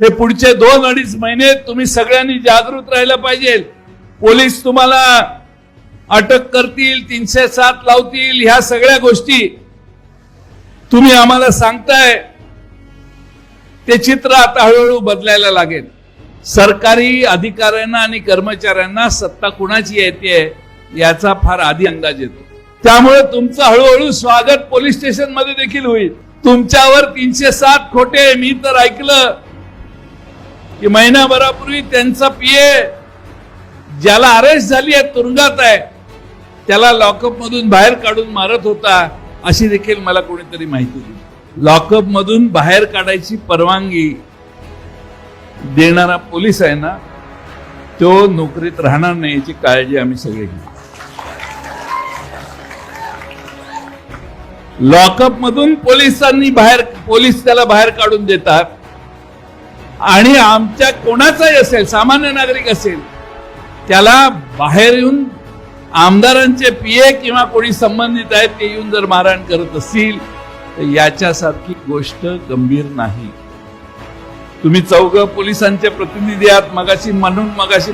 हे पुढचे दोन अडीच महिने तुम्ही सगळ्यांनी जागृत राहायला पाहिजे. पोलीस तुम्हाला अटक करतील तीनशे सात लावतील ह्या सगळ्या गोष्टी. तुम्ही आम्हाला सांगताय ते चित्र आता हळूहळू बदलायला लागेल. सरकारी अधिकाऱ्यांना आणि कर्मचाऱ्यांना सत्ता कुणाची येते याचा फार आधी अंदाज येतो. त्यामुळे तुमचं हळूहळू स्वागत पोलीस स्टेशनमध्ये देखील होईल. तुमच्यावर तीनशे सात खोटे मी तर ऐकलं की महिनाभरापूर्वी त्यांचा पीए ज्याला अरेस्ट झाली आहे तुरुंगात आहे त्याला लॉकअप मधून बाहेर काढून मारत होता अशी देखील मला कोणीतरी माहिती दिली. लॉकअप मधून बाहेर काढायची परवानगी देणारा पोलीस आहे ना तो नोकरीत राहणार नाही याची काळजी आम्ही सगळे घेऊ. लॉकअप मधून पोलिसांनी बाहेर पोलीस त्याला बाहेर काढून देतात. आणि आमच्या कोणाचाही असेल सामान्य नागरिक असेल त्याला बाहेर येऊन आमदारांचे पीए किंवा कोणी संबंधित आहेत ते येऊन जर मारहाण करत असतील तर याच्यासारखी गोष्ट गंभीर नाही. तुम्ही चौघ पोलिसांचे प्रतिनिधी आहात मगाशी म्हणून मगाशी